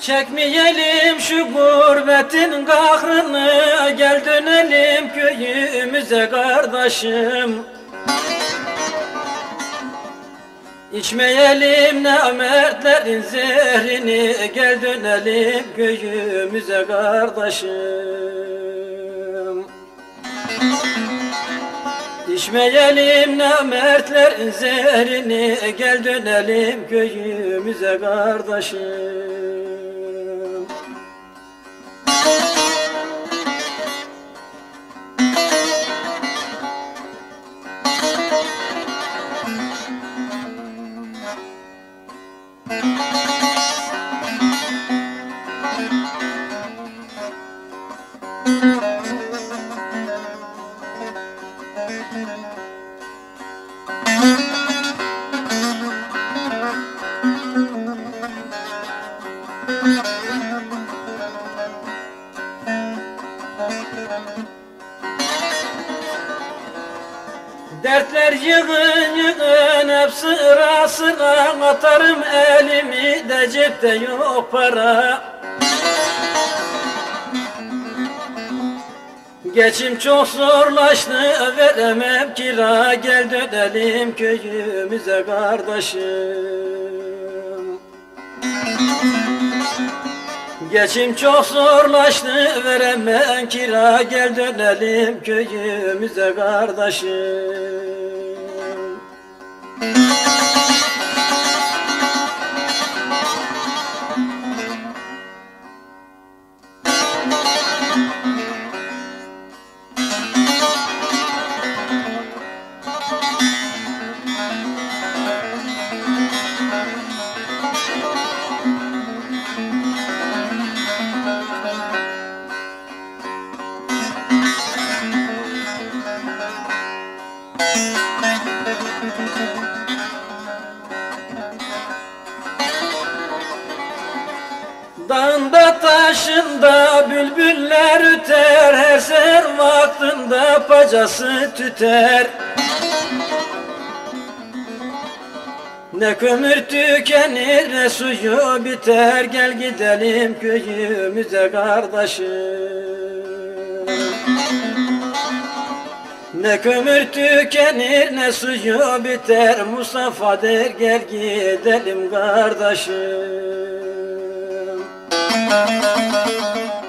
Çekmeyelim şu gurbetin kahrını Gel dönelim köyümüze kardeşim. İçmeyelim namertlerin zehrini Gel dönelim köyümüze kardeşim. İçmeyelim namertlerin zehrini Gel dönelim köyümüze kardeşim Dertler yığın yığın hep sıra sıra Atarım elimi de cepte yok para. Geçim çok zorlaştı veremem kira Gel dönelim köyümüze kardeşim Geçim çok zorlaştı veremem kira Gel dönelim köyümüze kardeşim Dağında taşında bülbüller üter Her ser vaktinde pacası tüter. Ne kömür tükenir ne suyu biter Gel gidelim köyümüze kardeşim. Ne kömür tükenir ne suyu biter Mustafa der gel gidelim kardeşim Thank you.